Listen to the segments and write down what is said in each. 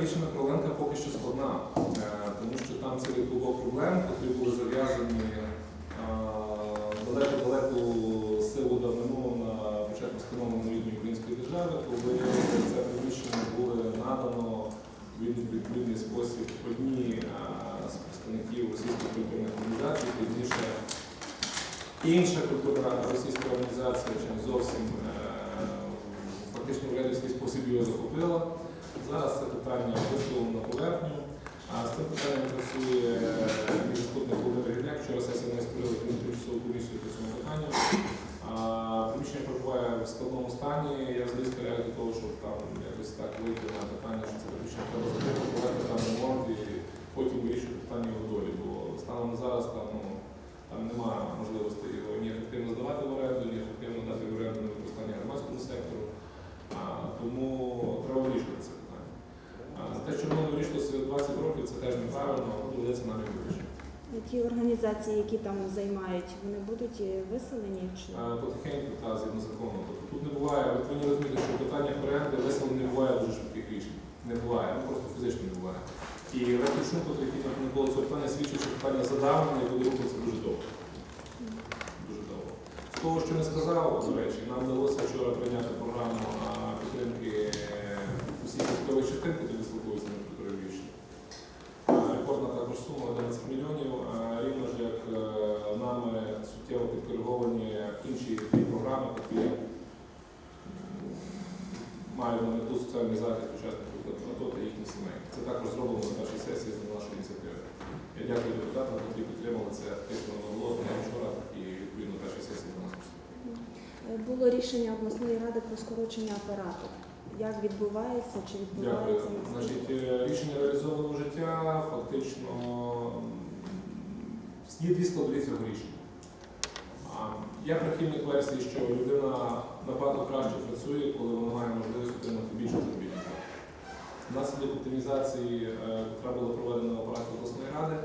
Рішення Короленка поки що складна, е, тому що там цілий клубок проблем, які були зав'язані е, далеко-далеко силу давнину на початку встановлення рідної української держави, коли це приміщення було надано в відповідний спосіб одній е, з представників російських культурних організацій, пізніше інша культурна російська організація, чи не зовсім фактично в радівський спосіб його захопила. Зараз це питання висловлено на поверхню. А з цим питанням працює мій заступник Володимир Гідняк. Вчора сесія не створила тимчасову комісію по цьому питанню. Приміщення перебуває в складному стані. Я взагалі стріляю до того, щоб там якось так вийти на питання, що це приміщення треба закрити, там ремонт і потім вирішити питання його долі. Бо станом на зараз там, ну, там немає можливості його ні ефективно здавати в оренду, ні ефективно дати в оренду на використання громадському сектору. А, тому треба вирішувати це питання. А, те, що воно не вирішилося 20 років, це теж неправильно, доведеться його вирішити. Ті організації, які там займають, вони будуть е, виселені чи А, Потихеньку та згідно закону. Тобто тут не буває, ви повинні розуміти, що в питаннях оренди виселення не буває дуже швидких рішень. Не буває, ну просто фізично не буває. І Ратушун, який не було цього питання, свідчить, що питання задавлення і буде рухатися дуже довго. Дуже довго. З того, що не сказав, до речі, нам вдалося вчора прийняти суттєво підкориговані інші дві програми, які м, мають на мету соціальний захист учасників АТО та їхніх сімей. Це також зроблено на першій сесії за нашої ініціативи. Я дякую депутатам, які підтримали це активно наголосно вчора, і відповідно першій сесії до нас. Було рішення обласної ради про скорочення апарату. Як відбувається, чи відбувається на Значить, е, рішення реалізовано в життя. Фактично є дві складові цього рішення. Я прихильник версії, що людина набагато краще працює, коли вона має можливість отримати більше заробітну плату. Внаслідок оптимізації, е, яка була проведена в апараті обласної ради,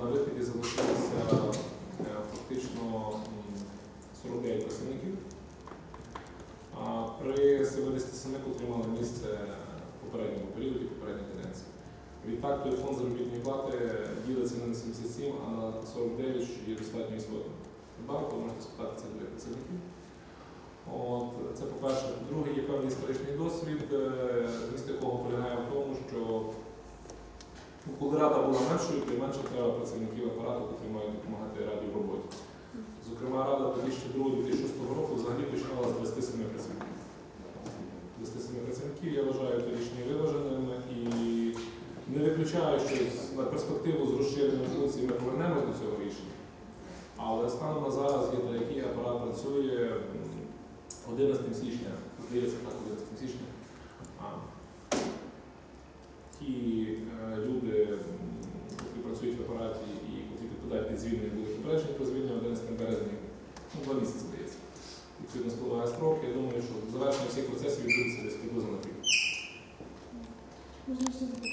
на виході залишилося е, фактично м, 49 працівників. При 77 отримали місце в попередньому періоді, попередній каденції. Відтак той фонд заробітної плати ділиться не на 77, а на 49, що є достатньо істотним. Банку можете спитати цих двох працівників. От, це по-перше. По-друге, є певний історичний досвід, е, зміст якого полягає в тому, що ну, коли рада була меншою, то менше треба працівників апарату, які мають допомагати раді в роботі. Зокрема, рада 2002-2006 року взагалі починала з 27 працівників. 27 працівників я вважаю це рішення виваженим і не виключаю, що на перспективу з розширенням функцій ми повернемось до цього рішення. Але станом на зараз є на який апарат працює м, 11 січня, здається, так, 11 січня. А, ті е, люди, які працюють в апараті і які підпадають під звільнення, були попереджені про звільнення 11 березня, ну, два місяці здається. Відповідно, спливає строк. Я думаю, що завершення всіх процесів відбудеться десь приблизно на пів. Можна ще.